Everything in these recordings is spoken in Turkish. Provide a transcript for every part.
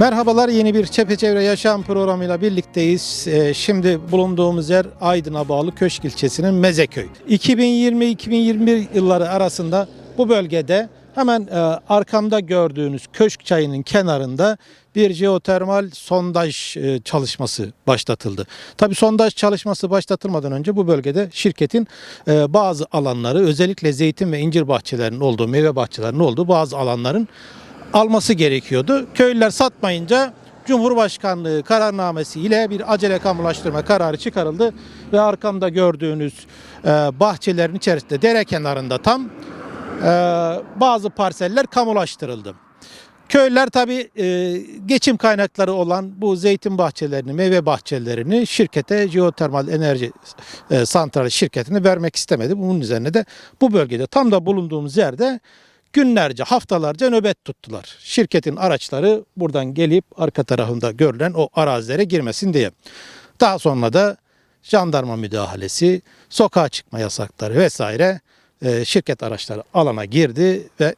Merhabalar yeni bir Çepeçevre Yaşam programıyla birlikteyiz. Ee, şimdi bulunduğumuz yer Aydın'a bağlı Köşk ilçesinin Mezeköy. 2020-2021 yılları arasında bu bölgede hemen e, arkamda gördüğünüz Köşk çayının kenarında bir jeotermal sondaj e, çalışması başlatıldı. Tabi sondaj çalışması başlatılmadan önce bu bölgede şirketin e, bazı alanları özellikle zeytin ve incir bahçelerinin olduğu, meyve bahçelerinin olduğu bazı alanların alması gerekiyordu. Köylüler satmayınca Cumhurbaşkanlığı kararnamesi ile bir acele kamulaştırma kararı çıkarıldı ve arkamda gördüğünüz e, bahçelerin içerisinde dere kenarında tam e, bazı parseller kamulaştırıldı. Köylüler tabi geçim kaynakları olan bu zeytin bahçelerini, meyve bahçelerini şirkete, jeotermal enerji e, santrali şirketine vermek istemedi. Bunun üzerine de bu bölgede tam da bulunduğumuz yerde günlerce, haftalarca nöbet tuttular. Şirketin araçları buradan gelip arka tarafında görülen o arazilere girmesin diye. Daha sonra da jandarma müdahalesi, sokağa çıkma yasakları vesaire e, şirket araçları alana girdi ve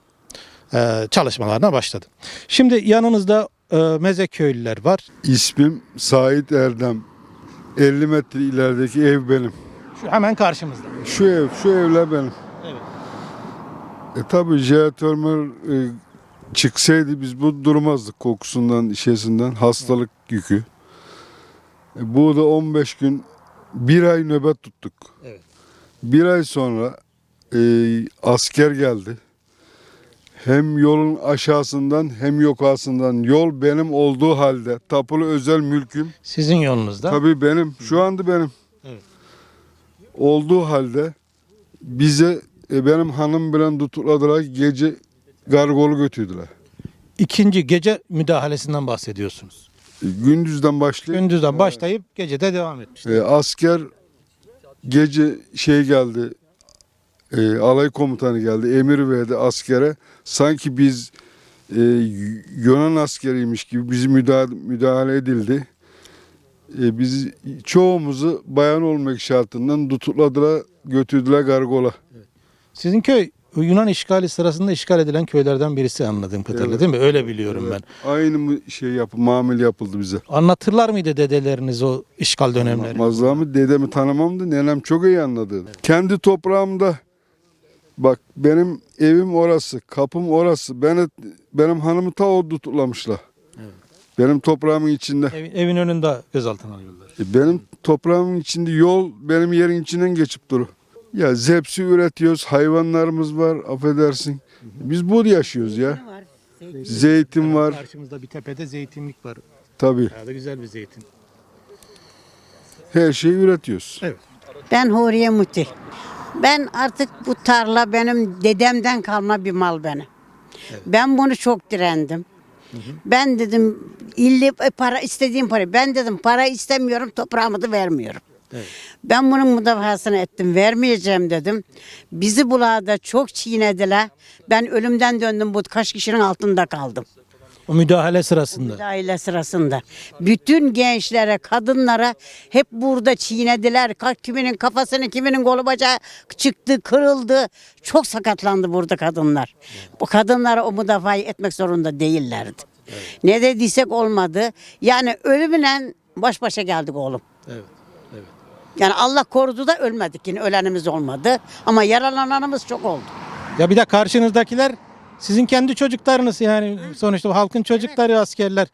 e, çalışmalarına başladı. Şimdi yanınızda e, meze köylüler var. İsmim Sait Erdem. 50 metre ilerideki ev benim. Şu hemen karşımızda. Şu ev, şu evler benim. E tabi jeotermal e, çıksaydı biz bu durmazdık kokusundan, şeysinden, hastalık yükü. E, bu da 15 gün, bir ay nöbet tuttuk. Evet. Bir ay sonra e, asker geldi. Hem yolun aşağısından hem yukarısından yol benim olduğu halde tapulu özel mülküm. Sizin yolunuzda. Tabii benim. Şu anda benim. Evet. Olduğu halde bize e, benim hanım bilen tutukladılar. Gece gargolu götürdüler. İkinci gece müdahalesinden bahsediyorsunuz. E, gündüzden başlayıp Gündüzden başlayıp gecede devam etmişler. e, asker gece şey geldi. E, alay komutanı geldi. Emir verdi askere. Sanki biz e, Yunan askeriymiş gibi bizi müdahale, müdahale edildi. E, biz çoğumuzu bayan olmak şartından tutukladılar, götürdüler gargola. Sizin köy Yunan işgali sırasında işgal edilen köylerden birisi anladığım kadarıyla Evet. değil mi? Öyle biliyorum ben. Aynı mı şey yapı, mamil yapıldı bize. Anlatırlar mıydı dedeleriniz o işgal dönemleri? Mazlamı dedemi tanımamdı. Nenem çok iyi anladı. Kendi toprağımda bak benim evim orası, kapım orası. Beni, benim hanımı ta o tutuklamışlar. Benim toprağımın içinde. Evin, evin önünde gözaltına alıyorlar. E, Benim toprağımın içinde yol benim yerin içinden geçip duru. Ya zepsi üretiyoruz, hayvanlarımız var, affedersin. Biz burada yaşıyoruz ya. Zeytin var, Karşımızda bir tepede zeytinlik var. tabii. Bayağı da güzel bir zeytin. Her şeyi üretiyoruz. Ben Huriye Muti. Ben artık bu tarla benim dedemden kalma bir mal benim. Ben bunu çok direndim. Ben dedim illi e, para istediğim para. Ben dedim para istemiyorum toprağımı da vermiyorum. Ben bunun müdafasını ettim. Vermeyeceğim dedim. Bizi bulada çok çiğnediler. Ben ölümden döndüm bu kaç kişinin altında kaldım. O müdahale sırasında. Müdahale sırasında. Bütün gençlere, kadınlara hep burada çiğnediler. Kiminin kafasını, kiminin kolu bacağı çıktı, kırıldı. Çok sakatlandı burada kadınlar. Bu kadınlara o müdafayı etmek zorunda değillerdi. Ne dediysek olmadı. Yani ölümüne baş başa geldik oğlum. Evet. Yani Allah korudu da ölmedik yine ölenimiz olmadı. Ama yaralananımız çok oldu. Ya bir de karşınızdakiler sizin kendi çocuklarınız yani sonuçta halkın çocukları askerler.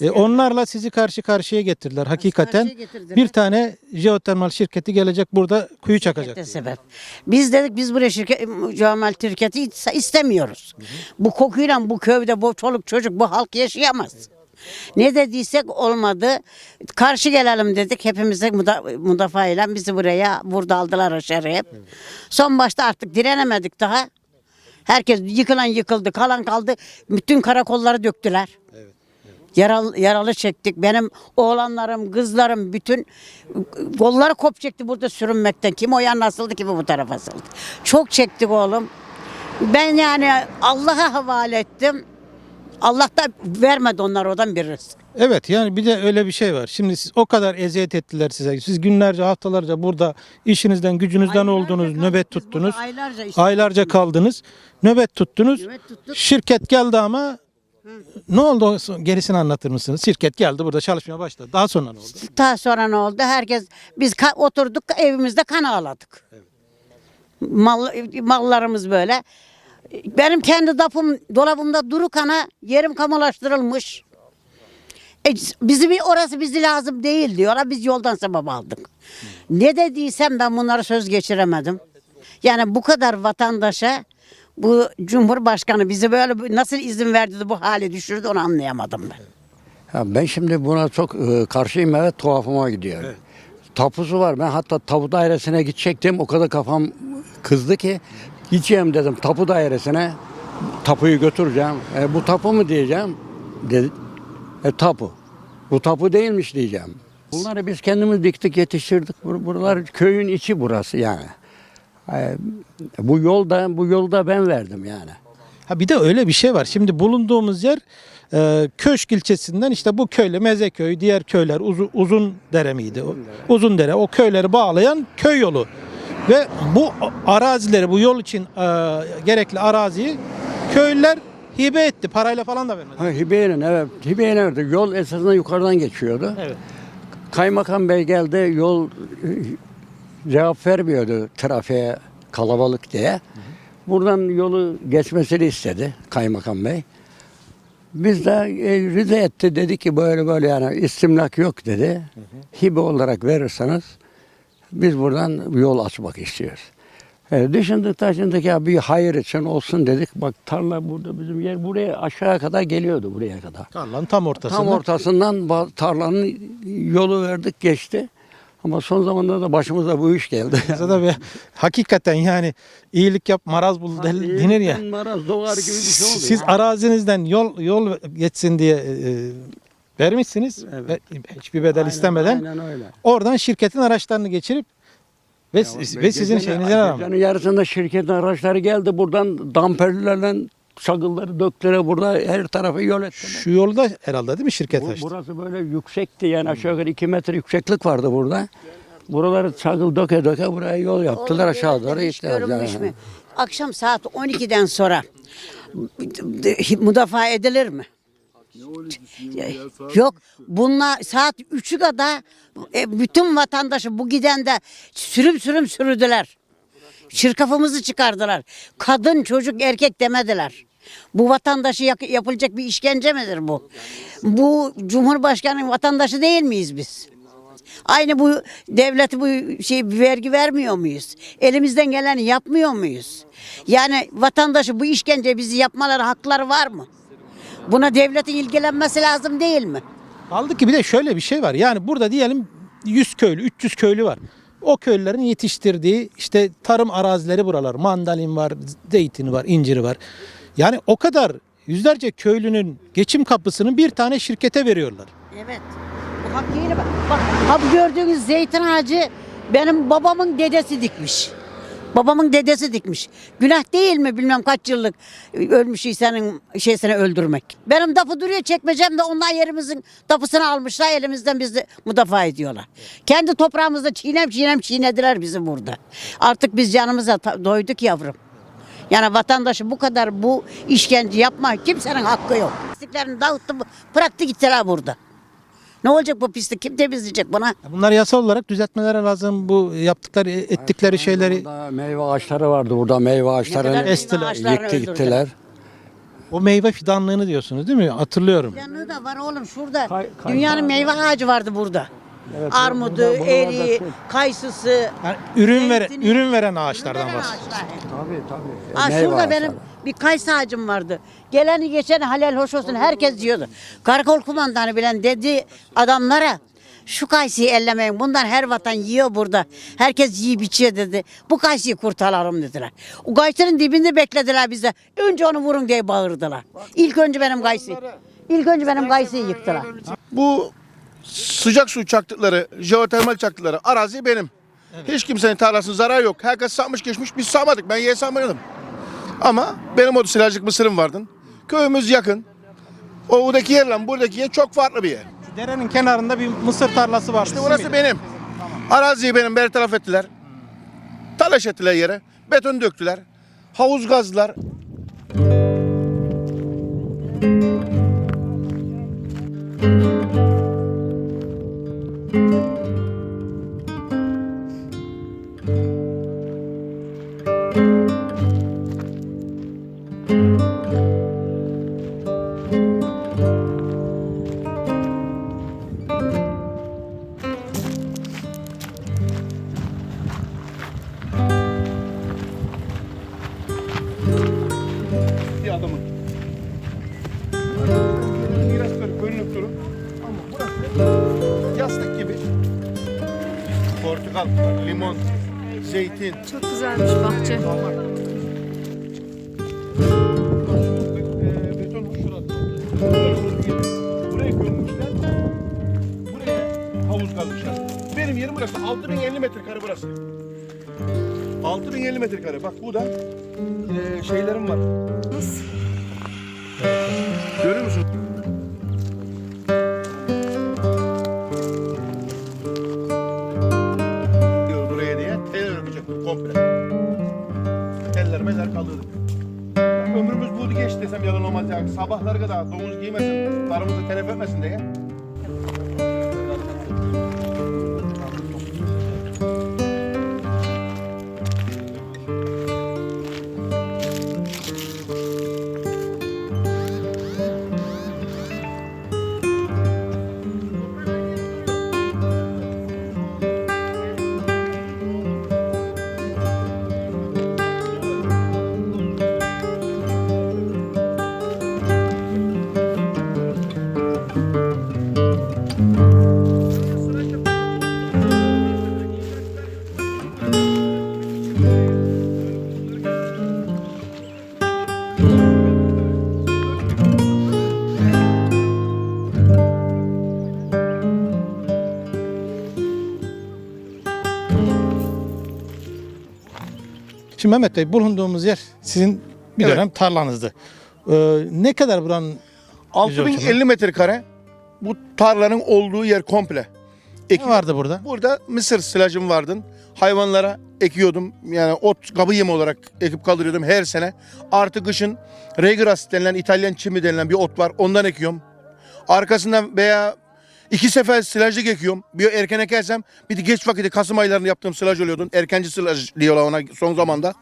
E, onlarla sizi karşı karşıya getirdiler. Hakikaten karşıya getirdiler. bir tane jeotermal şirketi gelecek burada kuyu çakacak. De sebep. Biz dedik biz buraya şirket, Cemal şirketi iste- istemiyoruz. Bu kokuyla bu köyde bu çoluk çocuk bu halk yaşayamaz. Ne dediysek olmadı. Karşı gelelim dedik. Hepimize muda, müdafaa bizi buraya burada aldılar aşağı hep. Son başta artık direnemedik daha. Herkes yıkılan yıkıldı, kalan kaldı. Bütün karakolları döktüler. Yaralı, yaralı çektik. Benim oğlanlarım, kızlarım bütün kolları kopacaktı burada sürünmekten. Kim o yan asıldı, kimi bu tarafa asıldı. Çok çektik oğlum. Ben yani Allah'a havale ettim. Allah da vermedi onlar odan bir rızk. Evet yani bir de öyle bir şey var. Şimdi siz o kadar eziyet ettiler size. Siz günlerce haftalarca burada işinizden gücünüzden Aylarca oldunuz, kaldık nöbet biz tuttunuz. burada, aylarca işte. Aylarca kaldınız. Nöbet tuttunuz. Nöbet tuttuk. Şirket geldi ama Ne oldu gerisini anlatır mısınız? Şirket geldi burada çalışmaya başladı. Daha sonra ne oldu? Daha sonra ne oldu? Herkes biz ka- oturduk evimizde kan ağladık. Mal, mallarımız böyle. Benim kendi dapım dolabımda duru kana yerim kamulaştırılmış. E, bizi bir orası bizi lazım değil diyorlar. Biz yoldan sebep aldık. Ne dediysem ben bunları söz geçiremedim. Yani bu kadar vatandaşa bu Cumhurbaşkanı bizi böyle nasıl izin verdi de bu hale düşürdü onu anlayamadım ben. Ya ben şimdi buna çok e, karşıyım evet tuhafıma gidiyor. Tapusu var. Ben hatta tapu dairesine gidecektim. O kadar kafam kızdı ki gideceğim dedim tapu dairesine. Tapuyu götüreceğim. E, bu tapu mu diyeceğim? Dedi. E, tapu. Bu tapu değilmiş diyeceğim. Bunları biz kendimiz diktik yetiştirdik. Bur- Buralar köyün içi burası yani. E, bu yolda bu yolda ben verdim yani. Ha bir de öyle bir şey var. Şimdi bulunduğumuz yer e, Köşk ilçesinden işte bu köyle Mezeköy, diğer köyler uzun, uzun dere miydi? Uzun dere. O köyleri bağlayan köy yolu. Ve bu arazileri, bu yol için e, gerekli araziyi köylüler hibe etti. Parayla falan da vermedi. Ha, Hibe'nin evet. Hibe'nin verdi. Yol esasında yukarıdan geçiyordu. Evet. Kaymakam Bey geldi yol e, cevap vermiyordu trafiğe kalabalık diye. Buradan yolu geçmesini istedi Kaymakam Bey. Biz de e, rica etti dedi ki böyle böyle yani istimlak yok dedi. Hibe olarak verirseniz biz buradan yol açmak istiyoruz. E, düşündük taşındık ya bir hayır için olsun dedik. Bak tarla burada bizim yer buraya aşağı kadar geliyordu buraya kadar. Tarlanın tam ortasında. Tam ortasından tarlanın yolu verdik geçti. Ama son zamanlarda da başımıza bu iş geldi. da bir, hakikaten yani iyilik yap maraz bul denir ya. Maraz doğar gibi bir şey oldu. Siz arazinizden yol yol geçsin diye e, vermişsiniz. Evet. Ve hiçbir bedel Aynen- istemeden. Aynen öyle. Oradan şirketin araçlarını geçirip ve, siz- ve sizin şeyinize rağmen. Gecenin yarısında şirketin araçları geldi. Buradan damperlerle çakılları döktüler. Burada her tarafı yol ettiler. Şu yolu da herhalde değil mi şirket Bu- açtı? burası böyle yüksekti yani aşağı yukarı 2 metre yükseklik vardı burada. Buraları çakıl döke döke buraya yol yaptılar Oğlum aşağı doğru yani. mü? Akşam saat 12'den sonra müdafaa edilir mi? Yok. Bunlar saat 3'ü kadar e, bütün vatandaşı bu giden de sürüm sürüm sürüdüler. Şirkafımızı çıkardılar. Kadın, çocuk, erkek demediler. Bu vatandaşı yak- yapılacak bir işkence midir bu? Bu Cumhurbaşkanı vatandaşı değil miyiz biz? Aynı bu devleti bu şey vergi vermiyor muyuz? Elimizden geleni yapmıyor muyuz? Yani vatandaşı bu işkence bizi yapmaları hakları var mı? Buna devletin ilgilenmesi lazım değil mi? Kaldı ki bir de şöyle bir şey var. Yani burada diyelim 100 köylü, 300 köylü var. O köylülerin yetiştirdiği işte tarım arazileri buralar. Mandalin var, zeytini var, inciri var. Yani o kadar yüzlerce köylünün geçim kapısını bir tane şirkete veriyorlar. Evet. Bu hakkıyla bak. Bak bu gördüğünüz zeytin ağacı benim babamın dedesi dikmiş. Babamın dedesi dikmiş. Günah değil mi bilmem kaç yıllık ölmüş senin şeysini öldürmek. Benim dapı duruyor çekmecemde onlar yerimizin dapısını almışlar elimizden bizi müdafaa ediyorlar. Kendi toprağımızda çiğnem çiğnem çiğnediler bizi burada. Artık biz canımıza doyduk yavrum. Yani vatandaşı bu kadar bu işkence yapma kimsenin hakkı yok. Pisliklerini dağıttı bıraktı gittiler burada. Ne olacak bu pislik? Kim temizleyecek buna? Bunlar yasal olarak düzeltmeleri lazım. Bu yaptıkları, ettikleri şeyleri Burada meyve ağaçları vardı burada meyve kadar ağaçlarını meyve estiler, ağaçlarını yıktı gittiler. o meyve fidanlığını diyorsunuz değil mi? Hatırlıyorum. Yanlığı da var oğlum şurada. Kay- kay- Dünyanın meyve ağacı vardı burada. Evet, Armudu, buralarda eriği, çok. kayısısı. Yani ürün veren, zeytini- ürün veren ağaçlardan Ürün veren bahsediyoruz. ağaçlar. Tabii tabii. Aa, Meyve şurada benim ağaçları. bir kayısı ağacım vardı. Geleni geçeni halal hoş olsun herkes diyordu. Karakol kumandanı bilen dedi adamlara şu kayısıyı ellemeyin. Bundan her vatan yiyor burada. Herkes yiyip içiyor dedi. Bu kayısıyı kurtaralım dediler. O kayısının dibinde beklediler bize. Önce onu vurun diye bağırdılar. İlk önce benim kayısıyı. İlk önce benim kayısıyı yıktılar. Bu sıcak su çaktıkları, jeotermal çaktıkları arazi benim. Hiç kimsenin tarlasının zararı yok. Herkes satmış geçmiş biz sağmadık. Ben ye sağmadım. Ama benim o silajlık mısırım vardı. Köyümüz yakın. Oradaki yerle buradaki yer çok farklı bir yer. Şu derenin kenarında bir mısır tarlası var. İşte orası benim. Araziyi benim bertaraf ettiler. Talaş ettiler yere. Beton döktüler. Havuz gazdılar. bir thank you metrekare. Bak bu da eee, şeylerim var. Görüyor musun? Diyor buraya diye tel örmeyecek komple. Teller meller kalırdı. Ömrümüz buydu geçti desem yalan olmaz ya. Sabahları kadar domuz giymesin, darımızı telef etmesin diye. Şimdi Mehmet Bey bulunduğumuz yer sizin bir Evet. dönem tarlanızdı. Ee, ne kadar buranın 6050 metrekare bu tarlanın olduğu yer komple. ne vardı burada? Burada mısır silajım vardı. Hayvanlara ekiyordum. Yani ot kabı yemi olarak ekip kaldırıyordum her sene. Artı kışın regras denilen İtalyan çimi denilen bir ot var. Ondan ekiyorum. Arkasından veya iki sefer silajlık ekiyorum. Bir erken ekersem bir de geç vakiti Kasım aylarında yaptığım silaj oluyordun. Erkenci silaj diyorlar ona son zamanda.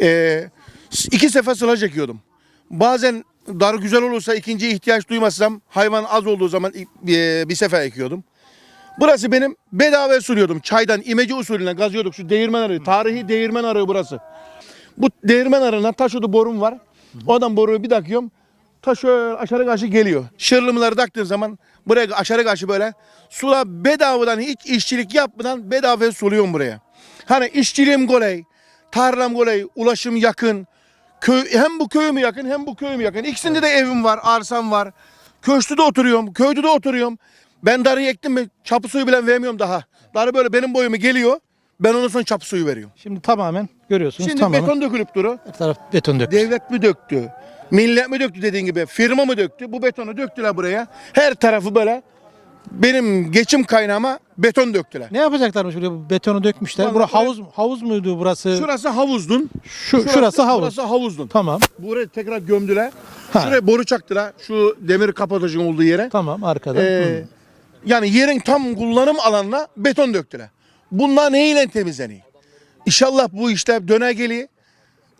Ee, iki sefer silaj ekiyordum. Bazen dar güzel olursa ikinciye ihtiyaç duymazsam hayvan az olduğu zaman bir, bir sefer ekiyordum. Burası benim bedava suluyordum. Çaydan imece usulüne gazıyorduk şu değirmen arığı. Tarihi değirmen arığı burası. Bu değirmen arığından taşıdı borum var. Oradan boruyu bir takıyorum. Ta şöyle aşağı karşı geliyor. Şırlımları taktığın zaman buraya aşağı karşı böyle sula bedavadan hiç işçilik yapmadan bedava suluyorum buraya. Hani işçiliğim kolay, tarlam kolay, ulaşım yakın. Köy, hem bu köyüm yakın hem bu köyüm yakın. İkisinde de evim var, arsam var. Köşkte oturuyorum, köyde de oturuyorum. Ben darı ektim mi çapı suyu bile vermiyorum daha. Darı böyle benim boyumu geliyor. Ben ondan sonra çapı suyu veriyorum. Şimdi tamamen görüyorsunuz Şimdi tamamen beton dökülüp duru. her taraf beton dökmüş. Devlet mi döktü? Millet mi döktü dediğin gibi? Firma mı döktü? Bu betonu döktüler buraya. Her tarafı böyle benim geçim kaynağıma beton döktüler. Ne yapacaklarmış buraya bu betonu dökmüşler? Vallahi Bura buraya- havuz havuz muydu burası? Şurası havuzdun. Şu şurası, havuz. Burası havuzdun. Tamam. Buraya tekrar gömdüler. Ha. Şuraya boru çaktılar. Şu demir kapatıcının olduğu yere. Tamam arkada. Ee, Hı. yani yerin tam kullanım alanına beton döktüler. Bunlar neyle temizleniyor? İnşallah bu işler döner geliyor.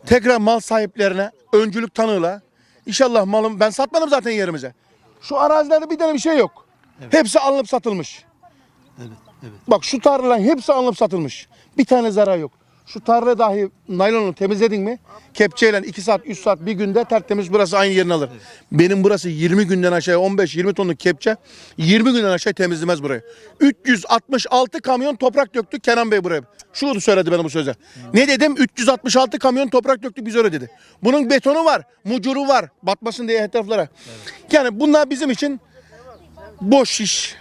Tekrar mal sahiplerine öncülük tanığla. İnşallah malım ben satmadım zaten yerimize. Şu arazilerde bir tane bir şey yok. Hepsi alınıp satılmış. Bak şu tarlaların hepsi alınıp satılmış. Bir tane zarar yok. Şu tarla dahi naylonu temizledin mi? Kepçeyle 2 saat 3 saat bir günde tertemiz burası aynı yerini alır. Benim burası 20 günden aşağı 15-20 tonluk kepçe 20 günden aşağı temizlemez burayı. 366 kamyon toprak döktü Kenan Bey buraya. Şu söyledi bana bu sözü. Ne dedim? 366 kamyon toprak döktü biz öyle dedi. Bunun betonu var, mucuru var. Batmasın diye etraflara. Yani bunlar bizim için boş iş.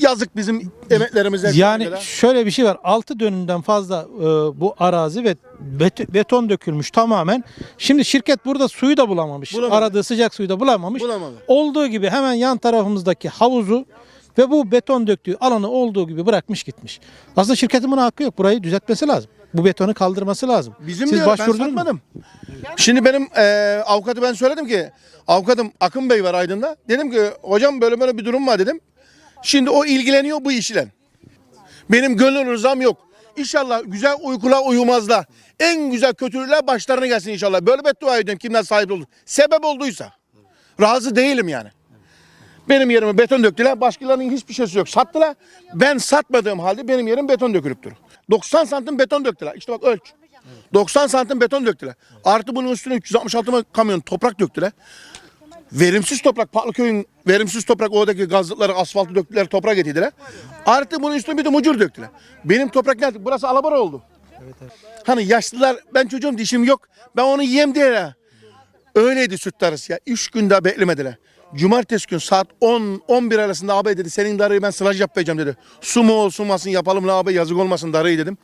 Yazık bizim emeklerimize. Yani şöyle bir şey var. 6 dönümden fazla e, bu arazi ve bet- beton dökülmüş tamamen. Şimdi şirket burada suyu da bulamamış. Bulamadı. Aradığı sıcak suyu da bulamamış. Bulamadı. Olduğu gibi hemen yan tarafımızdaki havuzu ve bu beton döktüğü alanı olduğu gibi bırakmış gitmiş. Aslında şirketin buna hakkı yok. Burayı düzeltmesi lazım. Bu betonu kaldırması lazım. Bizim Siz diyor, ben başvurdunuz mu? satmadım. Şimdi benim e, avukatı ben söyledim ki avukatım Akın Bey var Aydın'da. Dedim ki hocam böyle böyle bir durum var dedim. Şimdi o ilgileniyor bu işle. Benim gönül rızam yok. İnşallah güzel uykular uyumazlar. En güzel kötülükler başlarına gelsin inşallah. Böyle beddua ediyorum kimden sahip olur. Sebep olduysa. Razı değilim yani. Benim yerime beton döktüler. Başkalarının hiçbir şeysi yok. Sattılar. Ben satmadığım halde benim yerim beton dökülüp durur. 90 santim beton döktüler. İşte bak ölç. 90 santim beton döktüler. Artı bunun üstüne 366 kamyon toprak döktüler. Verimsiz toprak, Patlıköy'ün verimsiz toprak oradaki gazlıkları, asfaltı döktüler, toprak getirdiler. Artı bunun üstüne bir de mucur döktüler. Benim toprak nerede? Burası alabora oldu. Hani yaşlılar, ben çocuğum dişim yok. Ben onu yiyeyim diye. ya. Öyleydi süt darısı ya. Üç gün daha beklemediler. Cumartesi gün saat 10-11 arasında abi dedi senin darıyı ben sılaj yapmayacağım dedi. Su mu olsun yapalım la abi yazık olmasın darıyı dedim.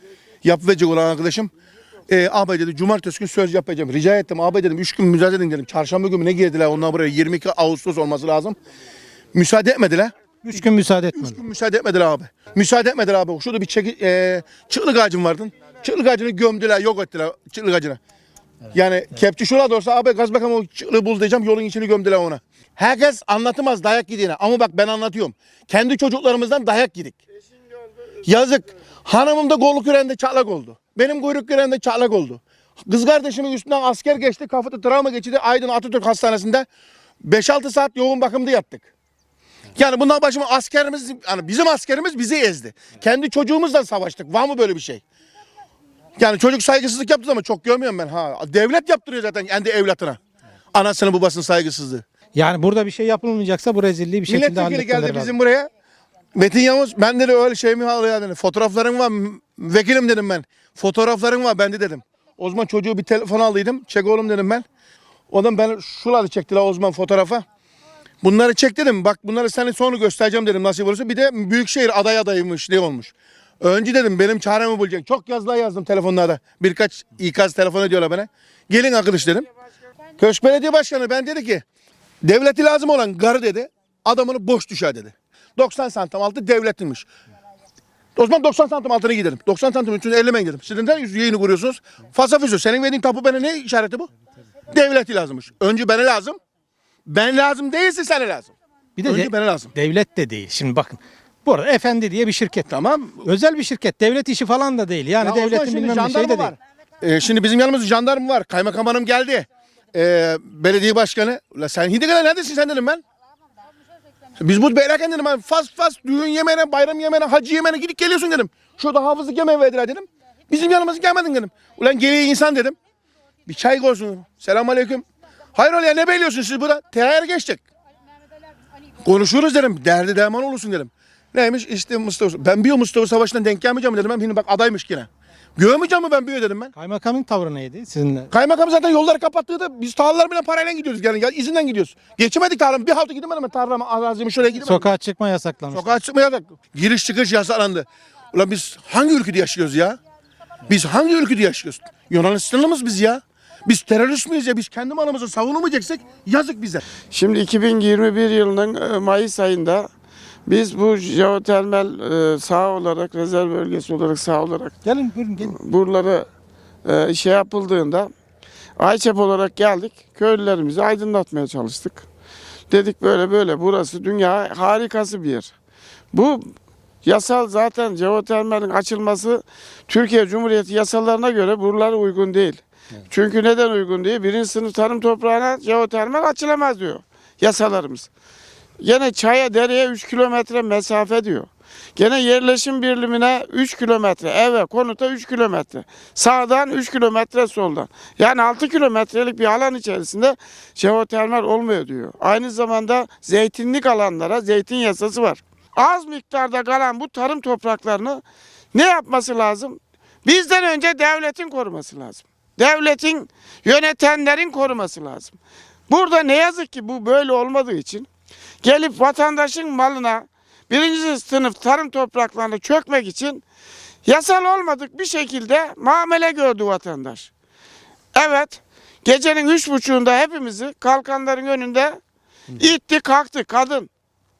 Yap verecek olan arkadaşım. Ee, abi dedi cumartesi gün söz yapacağım. Rica ettim abi dedim 3 gün müsaade edin dedim. Çarşamba günü ne girdiler onlar buraya 22 Ağustos olması lazım. Müsaade etmediler. Üç gün müsaade Üç etmedi. gün müsaade etmediler abi. Müsaade etmediler abi. Şurada bir çeki, e, çıklık ağacım vardı. Çıklık ağacını gömdüler, yok ettiler çıklık ağacını. Yani kepçe şurada olsa abi gaz bakalım o çıklığı bul diyeceğim yolun içini gömdüler ona. Herkes anlatmaz dayak yediğine ama bak ben anlatıyorum. Kendi çocuklarımızdan dayak yedik. Yazık. Hanımım da kolluk yüreğinde çatlak oldu. Benim kuyruk yüreğinde çatlak oldu. Kız kardeşimin üstünden asker geçti. Kafada travma geçirdi. Aydın Atatürk Hastanesi'nde 5-6 saat yoğun bakımda yattık. Yani bundan başıma askerimiz, yani bizim askerimiz bizi ezdi. Kendi çocuğumuzla savaştık. Var mı böyle bir şey? Yani çocuk saygısızlık yaptı ama çok görmüyorum ben. Ha, devlet yaptırıyor zaten kendi evlatına. Anasını babasının saygısızlığı. Yani burada bir şey yapılmayacaksa bu rezilliği bir şekilde Milletvekili halletmeleri geldi bizim buraya. Metin Yavuz ben dedi öyle şey mi dedi. Fotoğrafların var mı? Vekilim dedim ben. Fotoğrafların var bende dedim. O zaman çocuğu bir telefon aldıydım. Çek oğlum dedim ben. Zaman ben şuraları çektiler o zaman fotoğrafa. Bunları çek dedim. Bak bunları senin sonra göstereceğim dedim nasıl olursa. Bir de Büyükşehir aday adayıymış ne olmuş. Önce dedim benim çaremi bulacaksın. Çok yazılar yazdım telefonlarda. Birkaç ikaz telefon ediyorlar bana. Gelin arkadaş dedim. Köşk Belediye Başkanı ben dedi ki devleti lazım olan garı dedi adamını boş düşer dedi. 90 santim altı devletinmiş. O zaman 90 santim altına gidelim. 90 santim üstüne ellemeyin dedim. Siz neden yayını kuruyorsunuz? Fasafiso. Senin verdiğin tapu bana ne işareti bu? Devleti lazımmış. Önce bana lazım. Ben lazım değilse sana lazım. Bir de, Önce de- bana lazım. devlet de değil. Şimdi bakın. Bu arada Efendi diye bir şirket. Tamam. Özel bir şirket. Devlet işi falan da değil. Yani Ya o zaman devletin şimdi bilmem ne şey jandarma de değil. var. Ee, şimdi bizim yanımızda jandarma var. Kaymakam hanım geldi. Ee, belediye başkanı. La sen hindi kadar neredesin sen dedim ben. Biz bu beylerken dedim ben fast fast düğün yemeğine, bayram yemeğine, hacı yemeğine gidip geliyorsun dedim. Şurada hafızlık yemeği verdiler dedim. Bizim yanımıza gelmedin dedim. Ulan geriye insan dedim. Bir çay koysun. Selamun aleyküm. Hayır ya ne bekliyorsunuz siz burada? Terör geçecek. Konuşuruz dedim. Derdi derman olursun dedim. Neymiş işte Mustafa. Ben bir Mustafa Savaşı'ndan denk gelmeyeceğim dedim. Şimdi bak adaymış yine. Görmeyeceğim mi ben büyüyor dedim ben. Kaymakamın tavrı neydi sizinle? Kaymakam zaten yolları kapattığında biz tarlalar bile parayla gidiyoruz. Yani ya izinden gidiyoruz. Geçemedik tarlam. Bir hafta gidemedim ben tarlama arazimi şuraya gidemedim. Sokağa çıkma yasaklamış. Sokağa çıkmayarak giriş çıkış yasaklandı. Ulan biz hangi ülkede yaşıyoruz ya? Biz hangi ülkede yaşıyoruz? Yunanistanlı mıyız biz ya? Biz terörist miyiz ya? Biz kendi malımızı savunamayacaksak yazık bize. Şimdi 2021 yılının e, Mayıs ayında biz bu jeotermal e, saha olarak, rezerv bölgesi olarak saha olarak Gelin buyurun gelin. buraları e, şey yapıldığında Ayçep olarak geldik. Köylülerimizi aydınlatmaya çalıştık. Dedik böyle böyle burası dünya harikası bir yer. Bu yasal zaten jeotermalin açılması Türkiye Cumhuriyeti yasalarına göre buralara uygun değil. Çünkü neden uygun değil? Birinci sınıf tarım toprağına jeotermal açılamaz diyor yasalarımız. Gene çaya dereye 3 kilometre mesafe diyor. Gene yerleşim birlimine 3 kilometre, eve konuta 3 kilometre. Sağdan 3 kilometre soldan. Yani 6 kilometrelik bir alan içerisinde jeotermal olmuyor diyor. Aynı zamanda zeytinlik alanlara zeytin yasası var. Az miktarda kalan bu tarım topraklarını ne yapması lazım? Bizden önce devletin koruması lazım. Devletin, yönetenlerin koruması lazım. Burada ne yazık ki bu böyle olmadığı için gelip vatandaşın malına birinci sınıf tarım topraklarına çökmek için yasal olmadık bir şekilde muamele gördü vatandaş. Evet, gecenin üç buçuğunda hepimizi kalkanların önünde itti kalktı kadın,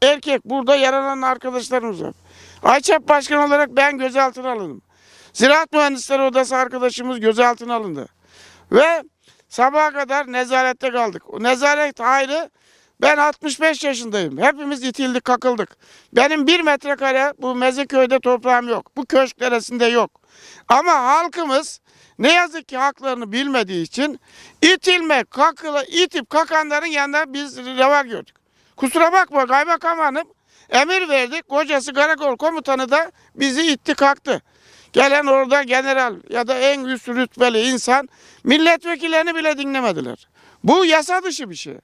erkek burada yaralanan arkadaşlarımız var. Ayçep Başkan olarak ben gözaltına alındım. Ziraat Mühendisleri Odası arkadaşımız gözaltına alındı. Ve sabaha kadar nezarette kaldık. O nezaret ayrı. Ben 65 yaşındayım. Hepimiz itildik, kakıldık. Benim bir metrekare bu Mezeköy'de toprağım yok. Bu köşk deresinde yok. Ama halkımız ne yazık ki haklarını bilmediği için itilme, kakıla, itip kakanların yanında biz reva gördük. Kusura bakma kaymakam hanım emir verdik. Kocası karakol komutanı da bizi itti kalktı. Gelen orada general ya da en üst rütbeli insan milletvekillerini bile dinlemediler. Bu yasa dışı bir şey.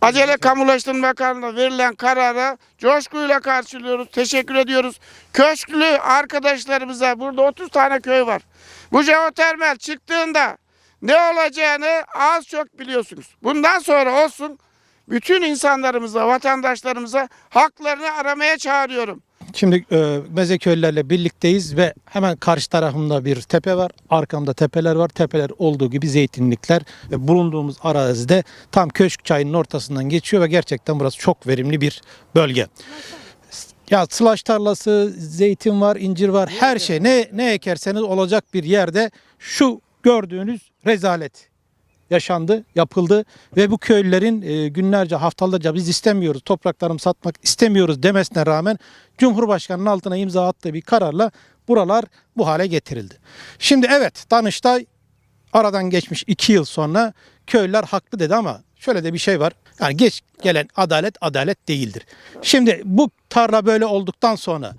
Acele Kamulaştırma Bakanlığı verilen karara coşkuyla karşılıyoruz. Teşekkür ediyoruz. Köşklü arkadaşlarımıza burada 30 tane köy var. Bu jeotermal çıktığında ne olacağını az çok biliyorsunuz. Bundan sonra olsun bütün insanlarımıza, vatandaşlarımıza haklarını aramaya çağırıyorum. Şimdi e, Mezeköylülerle birlikteyiz ve hemen karşı tarafımda bir tepe var. Arkamda tepeler var. Tepeler olduğu gibi zeytinlikler ve bulunduğumuz arazide tam Köşk Çayı'nın ortasından geçiyor ve gerçekten burası çok verimli bir bölge. Ya sılaç tarlası, zeytin var, incir var, her şey ne ne ekerseniz olacak bir yerde şu gördüğünüz rezalet yaşandı, yapıldı ve bu köylülerin e, günlerce, haftalarca biz istemiyoruz, topraklarımı satmak istemiyoruz demesine rağmen Cumhurbaşkanı'nın altına imza attığı bir kararla buralar bu hale getirildi. Şimdi evet Danıştay aradan geçmiş iki yıl sonra köylüler haklı dedi ama şöyle de bir şey var. Yani geç gelen adalet adalet değildir. Şimdi bu tarla böyle olduktan sonra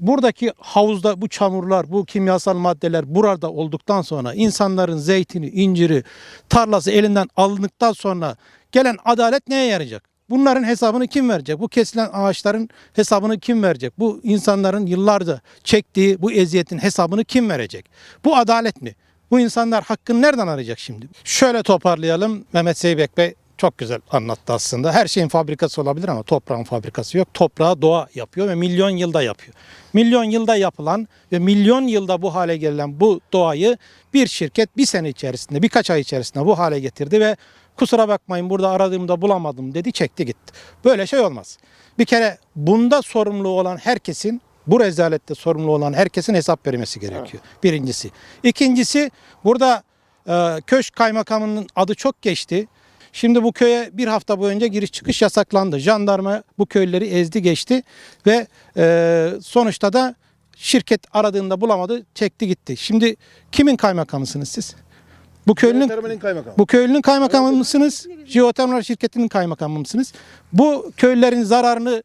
buradaki havuzda bu çamurlar, bu kimyasal maddeler burada olduktan sonra insanların zeytini, inciri, tarlası elinden alındıktan sonra gelen adalet neye yarayacak? Bunların hesabını kim verecek? Bu kesilen ağaçların hesabını kim verecek? Bu insanların yıllarca çektiği bu eziyetin hesabını kim verecek? Bu adalet mi? Bu insanlar hakkını nereden arayacak şimdi? Şöyle toparlayalım. Mehmet Zeybek Bey çok güzel anlattı aslında. Her şeyin fabrikası olabilir ama toprağın fabrikası yok. Toprağı doğa yapıyor ve milyon yılda yapıyor. Milyon yılda yapılan ve milyon yılda bu hale gelen bu doğayı bir şirket bir sene içerisinde, birkaç ay içerisinde bu hale getirdi ve kusura bakmayın burada aradığımda bulamadım dedi çekti gitti. Böyle şey olmaz. Bir kere bunda sorumlu olan herkesin bu rezalette sorumlu olan herkesin hesap vermesi gerekiyor. Birincisi. İkincisi burada e, köşk kaymakamının adı çok geçti. Şimdi bu köye bir hafta boyunca giriş çıkış yasaklandı. Jandarma bu köyleri ezdi geçti ve e, sonuçta da şirket aradığında bulamadı çekti gitti. Şimdi kimin kaymakamısınız siz? Bu köylünün kaymakamı. bu köylünün kaymakamı mısınız? Jeotermal şirketinin kaymakamı mısınız? Bu köylülerin zararını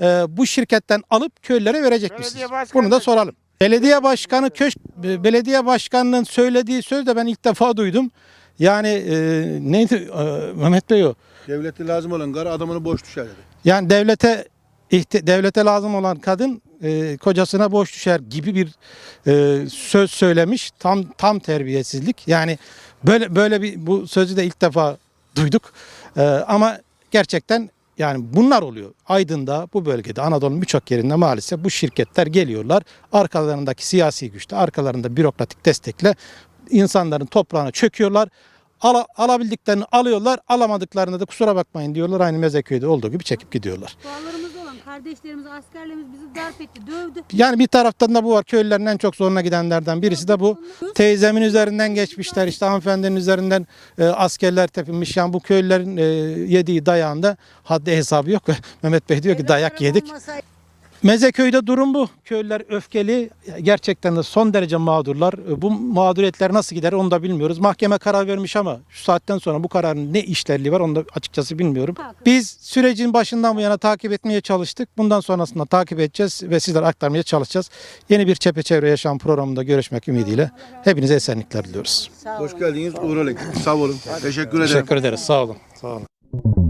e, bu şirketten alıp köylülere verecek misiniz? Bunu da soralım. Belediye başkanı köşk e, belediye başkanının söylediği söz de ben ilk defa duydum. Yani e, neydi e, Mehmet Bey o? Devlete lazım olan gar adamını boş düşer dedi. Yani devlete devlete lazım olan kadın e, kocasına boş düşer gibi bir e, söz söylemiş. Tam tam terbiyesizlik. Yani böyle böyle bir bu sözü de ilk defa duyduk. E, ama gerçekten yani bunlar oluyor. Aydın'da bu bölgede Anadolu'nun birçok yerinde maalesef bu şirketler geliyorlar. Arkalarındaki siyasi güçle, arkalarında bürokratik destekle insanların toprağına çöküyorlar. Ala- alabildiklerini alıyorlar, alamadıklarını da kusura bakmayın diyorlar. Aynı Mezeköy'de olduğu gibi çekip gidiyorlar. Bağlarımızda olan kardeşlerimiz, askerlerimiz bizi darp etti, dövdü. Yani bir taraftan da bu var. Köylülerin en çok zoruna gidenlerden birisi de bu. Teyzemin üzerinden geçmişler. işte hanımefendinin üzerinden e, askerler tepinmiş. Yani bu köylülerin e, yediği dayağında haddi hesabı yok. Mehmet Bey diyor ki dayak yedik. Mezeköy'de durum bu. Köylüler öfkeli. Gerçekten de son derece mağdurlar. E, Bu mağduriyetler nasıl gider onu da bilmiyoruz. Mahkeme karar vermiş ama şu saatten sonra bu kararın ne işlerliği var onu da açıkçası bilmiyorum. Biz sürecin başından bu yana takip etmeye çalıştık. Bundan sonrasında takip edeceğiz ve sizlere aktarmaya çalışacağız. Yeni bir Çepeçevre Yaşam programında görüşmek ümidiyle hepinize esenlikler diliyoruz. Hoş geldiniz. Uğur Sağ olun. Teşekkür ederim. Teşekkür ederiz. Sağ olun. Sağ olun.